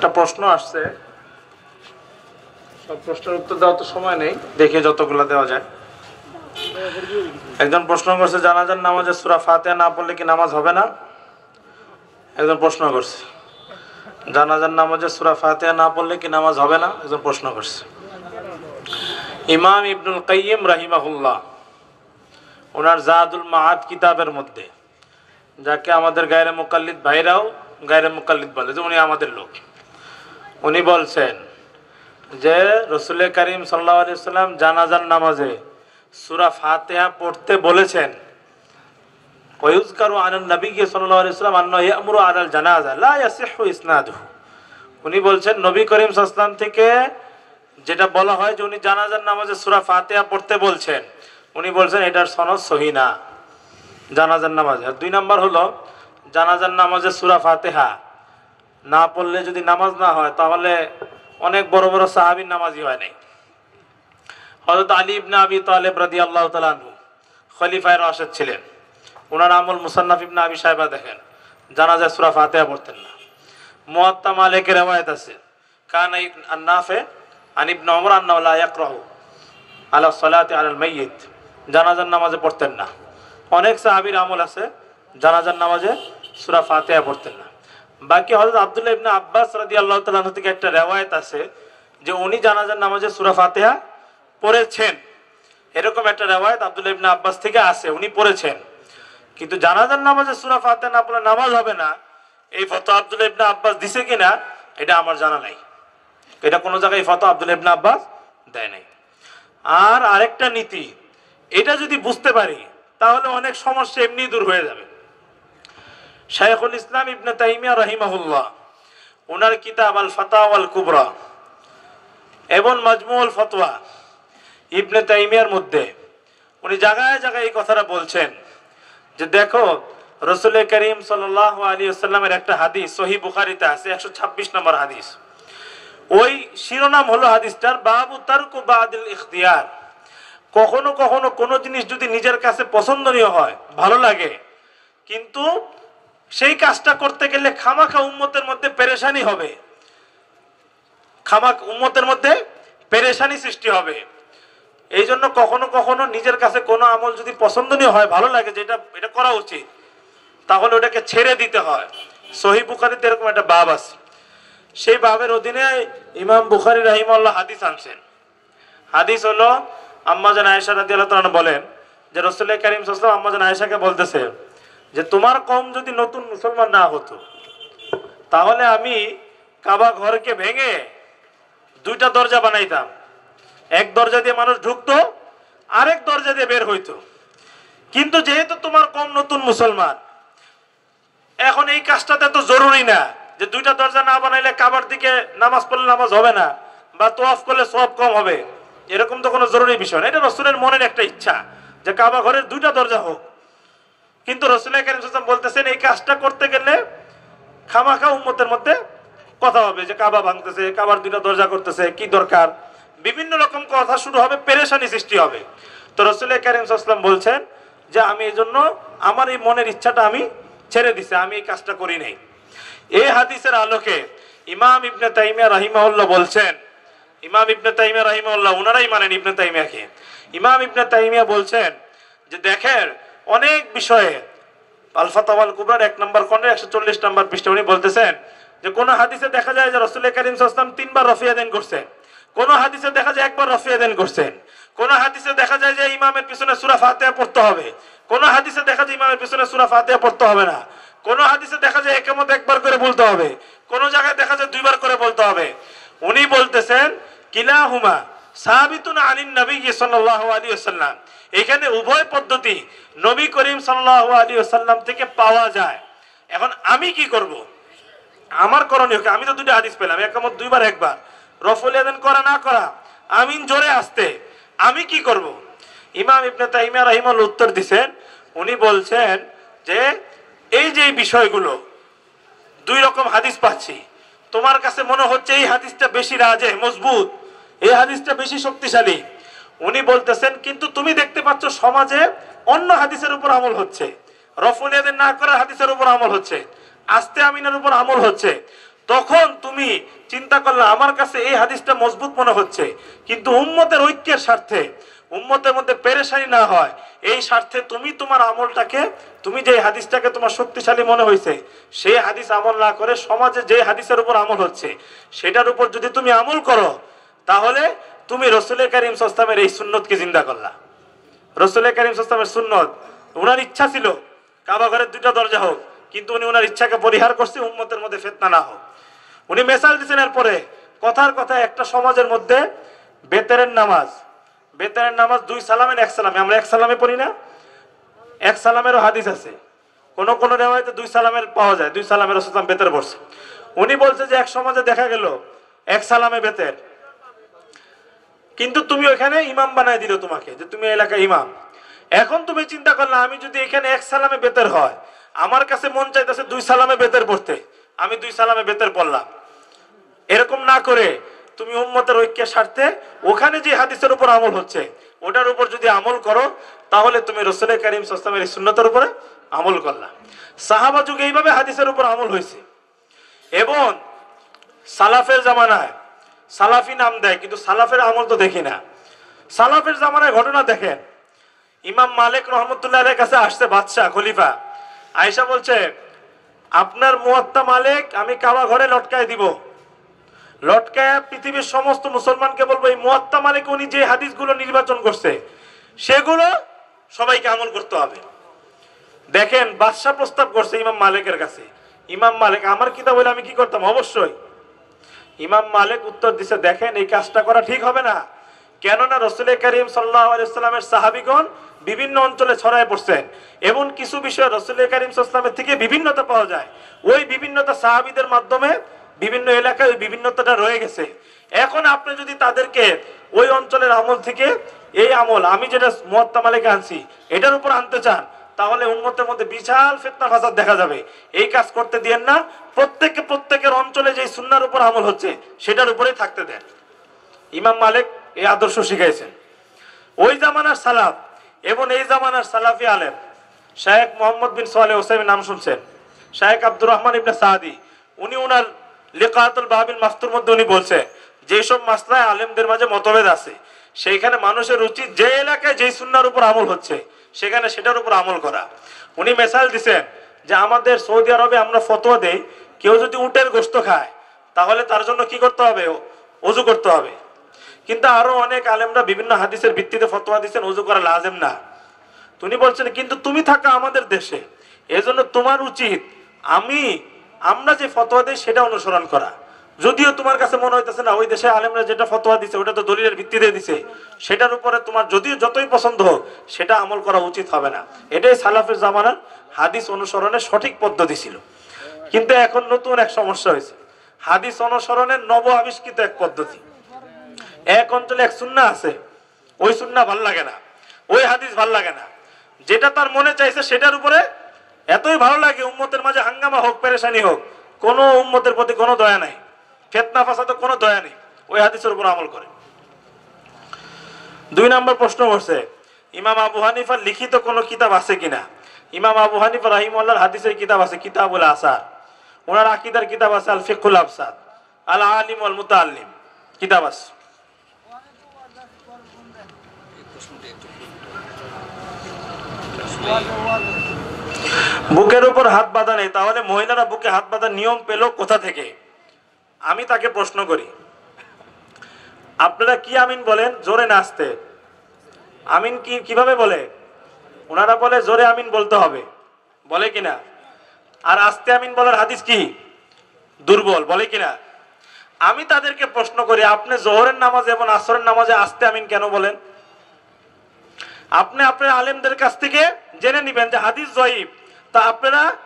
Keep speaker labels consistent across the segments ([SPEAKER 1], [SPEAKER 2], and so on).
[SPEAKER 1] একটা প্রশ্ন আসছে। সব প্রশ্নের উত্তর দেওয়া তো সময় নেই। দেখে যতগুলো দেওয়া যায়। একজন প্রশ্ন করছে, জানাজার নামাজের সুরা ফাতেহা না পড়লে কি নামাজ হবে না? একজন প্রশ্ন করছে, জানাজার নামাজে সুরা ফাতেহা না পড়লে কি নামাজ হবে না? একজন প্রশ্ন করছে, ইমাম ইবনুল কাইয়িম রাহিমাহুল্লাহ, ওনার জাহাদুল মাহাদ কিতাবের মধ্যে, যাকে আমাদের গায়রে মোকাল্লিদ ভাইরাও গায়রে মোকাল্লিদ বলে, যে উনি আমাদের লোক। উনি বলছেন যে রসুল করিম সাল্লাহ সাল্লাম জানাজার নামাজে সুরা ফাতেহা পড়তে বলেছেন ওয়ুজকারু আনন্দ নবী সাল্লাহ সাল্লাম আন্ন ইয়ামুরু আলাল জানাজা, লা ইয়াসিহু উনি বলছেন, নবী করিম সাল্লাম থেকে যেটা বলা হয় যে উনি জানাজার নামাজে সুরা ফাতেহা পড়তে বলছেন, উনি বলছেন এটার সনদ সহি না, জানাজার নামাজে। দুই নাম্বার হলো, জানাজার নামাজে সুরা ফাতেহা না পড়লে যদি নামাজ না হয়, তাহলে অনেক বড় বড় সাহাবির নামাজই হয় নাই। হজরত আলী ইবনে আবি তালেব রাদি আল্লাহ তালু খলিফায় রাশেদ ছিলেন। ওনার আমল মুসান্নাফ ইবনে আবি সাহেবা দেখেন। জানাজায় সুরা ফাতেহা পড়তেন না। মুয়াত্তা মালিকের রেওয়ায়ত আছে। কান নাফে আনিব নমর আন্না ইয়াকরাহু আলা সালাতে আলাল মাইয়িত। জানাজার নামাজে পড়তেন না। অনেক সাহাবীর আমল আছে। জানাজার নামাজে সূরা ফাতিহা পড়তেন না। বাকি হযরত আব্দুল্লাহ ইবনে আব্বাস রাদিয়াল্লাহু তাআলা থেকে একটা রেওয়ায়ত আছে যে উনি জানাজার নামাজে সুরা ফাতেহা পড়েছেন। এরকম একটা রেওয়ায়ত আব্দুল্লাহ ইবনে আব্বাস থেকে আছে, উনি পড়েছেন। কিন্তু জানাজার নামাজে সুরা ফাতিহা না পড়লে নামাজ হবে না। এই ফতো আব্দুল্লাহ ইবনে আব্বাস দিছে কিনা, এটা আমার জানা নাই। এটা কোনো জায়গায় ফতো আব্দুল ইবনে আব্বাস দেয় নাই। আর আরেকটা নীতি, এটা যদি বুঝতে পারি, তাহলে অনেক সমস্যা এমনি দূর হয়ে যাবে। শাইখুল ইসলাম ইবনে তাইমিয়া রহিমাহুল্লাহ। ওনার কিতাব আল ফাতাওয়াল কুবরা এবং মজমুল ফতোয়া ইবনে তাইমিয়ার মধ্যে। উনি জায়গায় জায়গায় এই কথাটা বলছেন যে দেখো, রসুল করিম সাল আলী আসাল্লামের একটা হাদিস সহি বুখারিতে আছে, একশো ছাব্বিশ নম্বর হাদিস। ওই শিরোনাম হলো হাদিসটার বাবু তারকু বাদিল ইখতিয়ার। কখনো কখনো কোনো জিনিস যদি নিজের কাছে পছন্দনীয় হয়, ভালো লাগে, কিন্তু সেই কাজটা করতে গেলে খামাখা উম্মতের মধ্যে পেরেশানি হবে। খামাক উম্মতের মধ্যে পেরেশানি সৃষ্টি হবে। এই জন্য কখনো কখনো নিজের কাছে কোনো আমল যদি পছন্দনীয় হয়, ভালো লাগে যে এটা এটা করা উচিত, তাহলে ওটাকে ছেড়ে দিতে হয়। সহি বুখারিতে এরকম একটা বাব আছে। সেই বাবের অধীনে ইমাম বুখারি রাহিমাল্লাহ হাদিস আনছেন। হাদিস হলো আম্মাজান আয়েশা রাদি আল্লাহ বলেন যে রসুল্লাহ করিম সাল্লাম আম্মাজান আয়েশাকে বলতেছে যে তোমার কম যদি নতুন মুসলমান না হতো, তাহলে আমি কাবা ঘরকে ভেঙে দুইটা দরজা বানাইতাম। এক দরজা দিয়ে মানুষ ঢুকতো, আরেক দরজা দিয়ে বের হইতো। কিন্তু যেহেতু তোমার কম নতুন মুসলমান, এখন এই কাজটাতে তো জরুরি না যে দুইটা দরজা না বানাইলে কাবার দিকে নামাজ পড়লে নামাজ হবে না বা তোয়াফ করলে সব কম হবে। এরকম তো কোনো জরুরি বিষয় না। এটা রসুলের মনের একটা ইচ্ছা যে কাবা ঘরের দুইটা দরজা হোক। কিন্তু রসুল করিম বলতেছেন, এই কাজটা করতে গেলে খামাখা উম্মতের মধ্যে কথা হবে যে কাবা ভাঙতেছে, কাবার দুইটা দরজা করতেছে, কি দরকার? বিভিন্ন রকম কথা শুরু হবে, পেরেশানি সৃষ্টি হবে। তো রসুল করিম সাল্লাম বলছেন যে, আমি এই জন্য আমার এই মনের ইচ্ছাটা আমি ছেড়ে দিছে, আমি এই কাজটা করি নাই। এই হাদিসের আলোকে ইমাম ইবনে তাইমিয়া রাহিমাউল্লাহ বলছেন, ইমাম ইবনে তাইমিয়া রাহিমাউল্লাহ ওনারাই মানেন ইবনে তাইমিয়াকে। ইমাম ইবনে তাইমিয়া বলছেন যে, দেখেন অনেক বিষয়ে আলফা তাওয়াল কুবরার এক নম্বর খন্ডে একশো চল্লিশ নম্বর পৃষ্ঠে উনি বলতেছেন যে, কোন হাদিসে দেখা যায় যে রসুল করিম সাল্লাম তিনবার রফিয়া দেন করছেন কোন হাদিসে দেখা যায় একবার রফিয়া দেন করছেন কোন হাদিসে দেখা যায় যে ইমামের পিছনে সুরা ফাতেহা পড়তে হবে। কোন হাদিসে দেখা যায় ইমামের পিছনে সুরা ফাতেহা পড়তে হবে না। কোন হাদিসে দেখা যায় একেমত একবার করে বলতে হবে। কোন জায়গায় দেখা যায় দুইবার করে বলতে হবে। উনি বলতেছেন, কিলাহুমা সাহাবিতুন আনিন নবী সাল্লাল্লাহু আলাইহি ওয়াসাল্লাম। এখানে উভয় পদ্ধতি নবী করিম সাল্লাল্লাহু আলাইহি ওয়াসাল্লাম থেকে পাওয়া যায়। এখন আমি কি করব? আমার করণীয় আমি তো দুটো হাদিস পেলাম একামত দুইবার, একবার। রফল ইয়াদান করা, না করা? আমিন জোরে আসতে। আমি কি করব? ইমাম ইবনে তাইমিয়া রাহিমাল উত্তর দিছেন, উনি বলছেন যে, এই যে বিষয়গুলো, দুই রকম হাদিস পাচ্ছি। তোমার কাছে মনে হচ্ছে এই হাদিসটা বেশি রাজে, মজবুত। এই হাদিসটা বেশি শক্তিশালী। উনি বলতেছেন, কিন্তু তুমি দেখতে পাচ্ছ সমাজে অন্য হাদিসের উপর আমল হচ্ছে। রফুলিয়াদের না করার হাদিসের উপর আমল হচ্ছে। আস্তে আমিনের উপর আমল হচ্ছে। তখন তুমি চিন্তা করলে, আমার কাছে এই হাদিসটা মজবুত মনে হচ্ছে। কিন্তু উম্মতের ঐক্যের স্বার্থে, উম্মতের মধ্যে পেরেশানি না হয়, এই স্বার্থে তুমি তোমার আমলটাকে, তুমি যে হাদিসটাকে তোমার শক্তিশালী মনে হয়েছে সেই হাদিস আমল না করে সমাজে যে হাদিসের উপর আমল হচ্ছে, সেটার উপর যদি তুমি আমল করো, তাহলে তুমি রসুলের করিম সস্তামের এই সুন্নতকে জিন্দা করলা। রসুলের করিম সস্তামের সুন্নত ওনার ইচ্ছা ছিল কাবা ঘরের দুইটা দরজা হোক, কিন্তু উনি ওনার ইচ্ছাকে পরিহার করছে, উম্মতের মধ্যে ফেতনা না হোক। উনি মেসাল দিচ্ছেন এরপরে, কথার কথা একটা সমাজের মধ্যে, বেতেরের নামাজ। বেতেরের নামাজ দুই সালামের এক সালামে, আমরা এক সালামে পড়ি না? এক সালামেরও হাদিস আছে। কোন কোন রেওয়ায়তে দুই সালামের পাওয়া যায়, দুই সালামের রসুলাম বেতের পড়ছে। উনি বলছে যে এক সমাজে দেখা গেল, এক সালামে বেতের। কিন্তু তুমি ওখানে ইমাম বানায় দিল তোমাকে, যে তুমি এলাকায় ইমাম। এখন তুমি চিন্তা করলে, আমি যদি এখানে এক সালামে বেতের হয়, আমার কাছে মন চাইতেছে দুই সালামে বেতের পড়তে। আমি দুই সালামে বেতের পড়লাম। এরকম না করে তুমি উম্মতের ঐক্যের স্বার্থে ওখানে যে হাদিসের উপর আমল হচ্ছে, ওটার উপর যদি আমল করো, তাহলে তুমি রসুল করিম সস্তামের সুন্নতের উপরে আমল করলা। সাহাবা যুগে এইভাবে হাদিসের উপর আমল হয়েছে। এবং সালাফের জামানায় সালাফি নাম দেয়, কিন্তু সালাফের আমল তো দেখি না। সালাফের জামানায় ঘটনা দেখেন। ইমাম মালিক রহমতুল্লাহ কাছে আসছে, বাদশাহ, খলিফা। আয়সা বলছে, আপনার মুয়াত্তা মালিক, আমি কাবা ঘরে লটকায় দিব। লটকায় পৃথিবীর সমস্ত মুসলমানকে বলব, এই মুয়াত্তা মালিক উনি যে হাদিসগুলো নির্বাচন করছে, সেগুলো সবাইকে আমল করতে হবে। দেখেন, বাদশাহ প্রস্তাব করছে ইমাম মালিকের কাছে। ইমাম মালিক, আমার কিতাব হলে আমি কি করতাম? অবশ্যই। ইমাম মালিক উত্তর দিছে, দেখেন, এই কাজটা করা ঠিক হবে না। কেননা রসুল করিম সাল্লাহামের সাহাবিগণ বিভিন্ন অঞ্চলে ছড়ায় পড়ছেন। এবং কিছু বিষয় রসুল করিম সাল্লামের থেকে বিভিন্নতা পাওয়া যায়। ওই বিভিন্নতা সাহাবিদের মাধ্যমে বিভিন্ন এলাকায় ওই বিভিন্নতাটা রয়ে গেছে। এখন আপনি যদি তাদেরকে ওই অঞ্চলের আমল থেকে, এই আমল আমি যেটা মোয়াত্তা মালিক আনছি, এটার উপর আনতে চান তাহলে উন্মতের মধ্যে বিশাল ফেতনা, ফাসাদ দেখা যাবে। এই কাজ করতে দিয়েন না। প্রত্যেককে প্রত্যেকের অঞ্চলে যে সুন্নার উপর আমল হচ্ছে, সেটার উপরেই থাকতে দেন। ইমাম মালিক এই আদর্শ শিখাইছেন। ওই জামানার সালাফ এবং এই জামানার সালাফি আলেম শাহেক মোহাম্মদ বিন সোয়ালে হোসেনের নাম শুনছেন। শাহেক আব্দুর রহমান ইবনে সাহাদি উনি ওনার লিকাতুল বাহাবিল মাস্তুর মধ্যে উনি বলছে, যেসব মাসলায় আলেমদের মাঝে মতভেদ আছে, সেইখানে মানুষের উচিত যে এলাকায় যেই সুন্নার উপর আমল হচ্ছে সেখানে সেটার উপর আমল করা। উনি মেসাল দিছেন যে, আমাদের সৌদি আরবে আমরা ফতোয়া দেই, কেউ যদি উটের গোস্ত খায়, তাহলে তার জন্য কি করতে হবে? অজু করতে হবে। কিন্তু আরও অনেক আলেমরা বিভিন্ন হাদিসের ভিত্তিতে ফতোয়া দিচ্ছেন অজু করা লাজেম না। তুমি বলছেন, কিন্তু তুমি থাকা আমাদের দেশে, এজন্য তোমার উচিত আমি, আমরা যে ফতোয়া দিই সেটা অনুসরণ করা। যদিও তোমার কাছে মনে হইতেছে না, ওই দেশে আলেমরা যেটা ফতোয়া দিছে, ওটা তো দলিলের ভিত্তিতে দিছে। সেটার উপরে তোমার যদিও যতই পছন্দ হোক, সেটা আমল করা উচিত হবে না। এটাই সালাফের জামানার হাদিস অনুসরণের সঠিক পদ্ধতি ছিল। কিন্তু এখন নতুন এক সমস্যা হয়েছে। হাদিস অনুসরণের নব আবিষ্কৃত এক পদ্ধতি। এক অঞ্চলে এক সুন্না আছে, ওই সুন্না ভালো লাগে না, ওই হাদিস ভালো লাগে না। যেটা তার মনে চাইছে, সেটার উপরে এতই ভালো লাগে, উম্মতের মাঝে হাঙ্গামা হোক, পেরেশানি হোক, কোনো উম্মতের প্রতি কোনো দয়া নাই। ফেতনা ফাসাতে কোনো দয়া নেই। ওই হাদিসের উপর আমল করে। দুই নম্বর প্রশ্ন করছে ইমাম আবু হানিফার লিখিত কোনো কিতাব আছে কিনা? ইমাম আবু হানিফা রাহিমুল্লাহর হাদিসের কিতাব আছে, কিতাবুল আসার। ওনার আকিদার কিতাব আছে আল ফিকুল আফসাদ আল আলিম আল মুতাল্লিম কিতাব আছে। বুকের উপর হাত বাঁধা নেই, তাহলে মহিলারা বুকে হাত বাঁধার নিয়ম পেল কোথা থেকে? আমি তাকে প্রশ্ন করি। আপনারা কি আমিন বলেন? জোরে নাচতে। আমিন কি, কীভাবে বলে? ওনারা বলে, জোরে আমিন বলতে হবে। বলে কিনা? আর আস্তে আমিন বলার হাদিস কি? দুর্বল, বলে কিনা? আমি তাদেরকে প্রশ্ন করি, আপনি জোহরের নামাজে এবং আসরের নামাজে আস্তে আমিন কেন বলেন? আপনি আপনার আলেমদের কাছ থেকে জেনে নিবেন যে হাদিস জয়ীব। তা আপনারা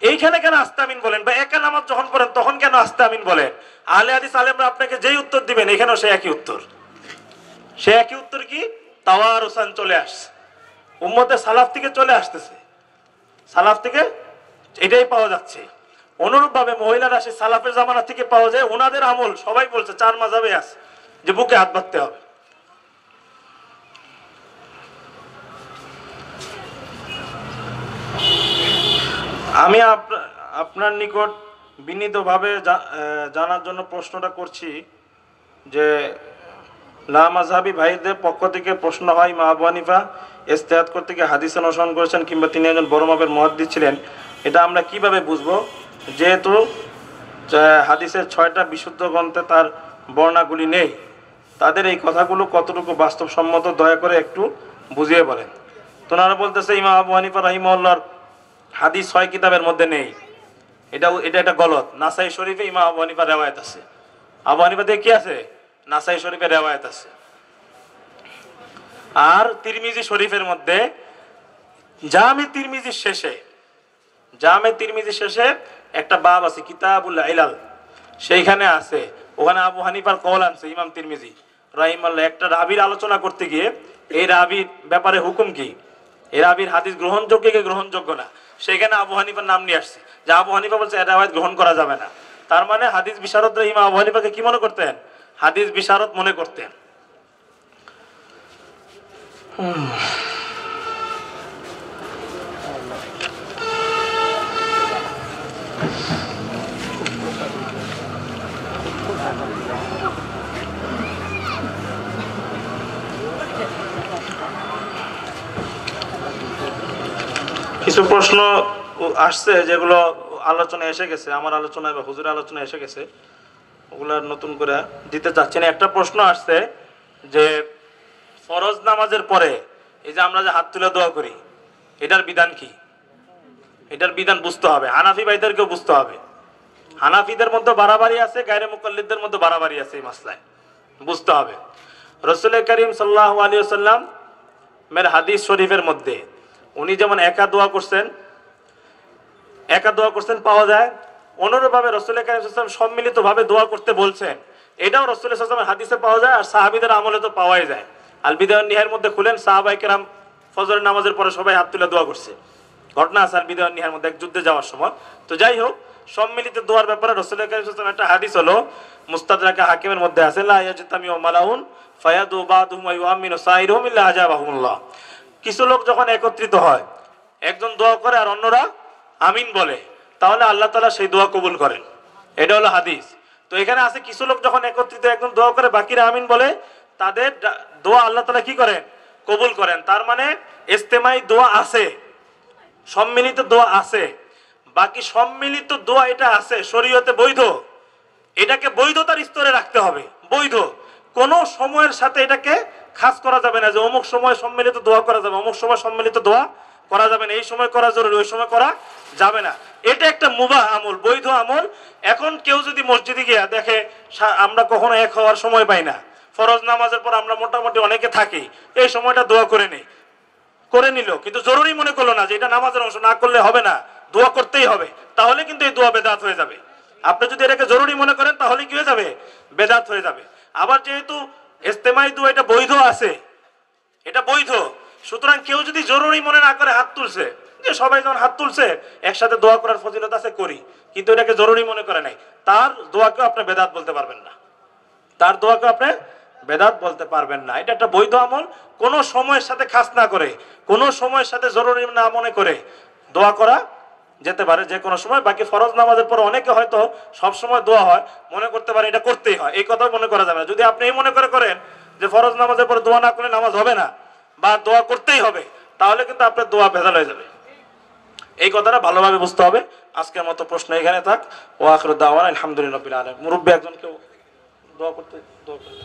[SPEAKER 1] এইখানে কেন আস্তামিন বলেন? বা একা নামাজ যখন পড়েন, তখন কেন আস্তামিন বলেন? আলে হাদিস আলেমরা আপনাকে যেই উত্তর দিবেন, এখানেও সে একই উত্তর। সে একই উত্তর কি? তাওয়ার হোসেন চলে আসছে। উম্মতে সালাফ থেকে চলে আসতেছে। সালাফ থেকে এটাই পাওয়া যাচ্ছে। অনুরূপভাবে মহিলারা সে সালাফের জামানা থেকে পাওয়া যায়। ওনাদের আমল সবাই বলছে, চার মাজাবে আছে। যে বুকে হাত বাঁধতে হবে। আমি আপ- আপনার নিকট বিনীতভাবে জানার জন্য প্রশ্নটা করছি যে লামাজহাবি ভাইদের পক্ষ থেকে প্রশ্ন হয়, মা আবু ইস্তেহাত করতে গিয়ে হাদিস অনুসরণ করেছেন কিংবা তিনি একজন বড় মাপের মহাদ্দিস ছিলেন, এটা আমরা কীভাবে বুঝব? যেহেতু হাদিসের ছয়টা বিশুদ্ধ গ্রন্থে তার বর্ণাগুলি নেই, তাদের এই কথাগুলো কতটুকু বাস্তবসম্মত দয়া করে একটু বুঝিয়ে বলেন। তোনারা বলতেছে ইমা আবু হানিফা রাহিমউল্লাহর হাদিস ছয় কিতাবের মধ্যে নেই। এটা এটা একটা গলত। নাসাই শরীফে ইমা আবু হানিফা রেওয়ায়ত আছে। আবু হানিফা দিয়ে কি আছে? নাসাই শরীফে রেওয়ায়ত আছে। আর তিরমিজি শরীফের মধ্যে জামে তিরমিজির শেষে, জামে তিরমিজির শেষে একটা বাব আছে, কিতাবুল ইলাল। সেইখানে আছে। ওখানে আবু হানিফার কল আনছে ইমাম তিরমিজি। রাহিমাল্লাহ, একটা রাবির আলোচনা করতে গিয়ে এই রাবির ব্যাপারে হুকুম কি? এই রাবির হাদিস গ্রহণযোগ্য কি গ্রহণযোগ্য না? সেখানে আবু হানিফার নাম নিয়ে আসছে। যে আবু হানিফা বলছে, এটা আওয়াজ গ্রহণ করা যাবে না। তার মানে হাদিস বিশারদ রহিমা আবু হানিফাকে কি মনে করতেন? হাদিস বিশারদ মনে করতেন। কিছু প্রশ্ন আসছে যেগুলো আলোচনায় এসে গেছে, আমার আলোচনায় বা হুজুরের আলোচনা এসে গেছে, ওগুলো নতুন করে দিতে চাচ্ছি না। একটা প্রশ্ন আসছে যে, ফরজ নামাজের পরে এই যে আমরা যে হাত তুলে দোয়া করি, এটার বিধান কি? এটার বিধান বুঝতে হবে। হানাফি ভাইদেরকেও বুঝতে হবে। হানাফিদের মধ্যে বাড়াবাড়ি আছে, গায়রে মুকল্লিদদের মধ্যে বাড়াবাড়ি আছে এই মাসলায়। বুঝতে হবে। রসুল করিম সাল্লাহ আলী সাল্লাম মের হাদিস শরীফের মধ্যে উনি যেমন একা দোয়া করছেন, একা দোয়া করছেন, পাওয়া যায়। অনুরূপভাবে রসুল করিম সম্মিলিতভাবে দোয়া করতে বলছেন। এটাও রসুল সাল্লামের হাদিসে পাওয়া যায় আর সাহাবিদের আমলে তো পাওয়াই যায়। আল বিদায় নিহার মধ্যে খুলেন সাহাবাই কেরাম ফজরের নামাজের পরে সবাই হাত তুলে দোয়া করছে। ঘটনা আছে আল বিদায় নিহার মধ্যে এক যুদ্ধে যাওয়ার সময়। তো যাই হোক, সম্মিলিত দোয়ার ব্যাপারে রসুল করিম একটা হাদিস হলো, মুস্তাদরাকা হাকিমের মধ্যে আছে, লা ইয়াজতামি ওয়া মালাউন ফায়াদু বাদুহুম ওয়া ইউআমিনু সাইরুহুম ইল্লা আজাবাহুমুল্লাহ। কিছু লোক যখন একত্রিত হয়, একজন দোয়া করে আর অন্যরা আমিন বলে, তাহলে আল্লাহ তালা সেই দোয়া কবুল করেন। এটা হলো হাদিস। তো এখানে আছে কিছু লোক যখন একত্রিত, একজন দোয়া করে, বাকিরা আমিন বলে, তাদের দোয়া আল্লাহ তালা কি করেন? কবুল করেন। তার মানে ইস্তেমাই দোয়া আছে, সম্মিলিত দোয়া আছে। বাকি সম্মিলিত দোয়া এটা আছে, শরীয়তে বৈধ। এটাকে বৈধতার স্তরে রাখতে হবে। বৈধ। কোন সময়ের সাথে এটাকে খাস করা যাবে না যে অমুক সময় সম্মিলিত দোয়া করা যাবে, অমুক সময় সম্মিলিত দোয়া করা যাবে না, এই সময় করা জরুরি, ওই সময় করা যাবে না। এটা একটা মুবাহ আমল, বৈধ আমল। এখন কেউ যদি মসজিদে গিয়া দেখে আমরা কখনো এক হওয়ার সময় পাই না। ফরজ নামাজের পর আমরা মোটামুটি অনেকে থাকি, এই সময়টা দোয়া করে নেই। করে নিল, কিন্তু জরুরি মনে করল না যে এটা নামাজের অংশ, না করলে হবে না, দোয়া করতেই হবে। তাহলে কিন্তু এই দোয়া বেদাত হয়ে যাবে। আপনি যদি এটাকে জরুরি মনে করেন, তাহলে কি হয়ে যাবে? বেদাত হয়ে যাবে। আবার যেহেতু ইস্তেমাই দোয়া এটা বৈধ আছে। এটা বৈধ। সুতরাং কেউ যদি জরুরি মনে না করে হাত তুলছে, যে সবাই যখন হাত তুলছে, একসাথে দোয়া করার ফজিলত আছে, করি। কিন্তু এটাকে জরুরি মনে করে নাই। তার দোয়াকেও আপনি বেদাত বলতে পারবেন না। তার দোয়াকে আপনি বেদাত বলতে পারবেন না। এটা একটা বৈধ আমল। কোন সময়ের সাথে খাস না করে, কোন সময়ের সাথে জরুরি না মনে করে দোয়া করা যেতে পারে যে কোনো সময়, বাকি ফরজ নামাজের পর অনেকে হয়তো সব সময় দোয়া হয়, মনে করতে পারে এটা করতেই হয়, এই কথা মনে করা যাবে না। যদি আপনি এই মনে করে করেন যে ফরজ নামাজের পর দোয়া না করলে নামাজ হবে না, বা দোয়া করতেই হবে, তাহলে কিন্তু আপনার দোয়া ভেজাল হয়ে যাবে। এই কথাটা ভালোভাবে বুঝতে হবে। আজকের মতো প্রশ্ন এখানে থাক। ও আখর দাওয়ান আলহামদুলিল্লাহ মুরব্বী একজন কেউ দোয়া করতে দোয়া করতে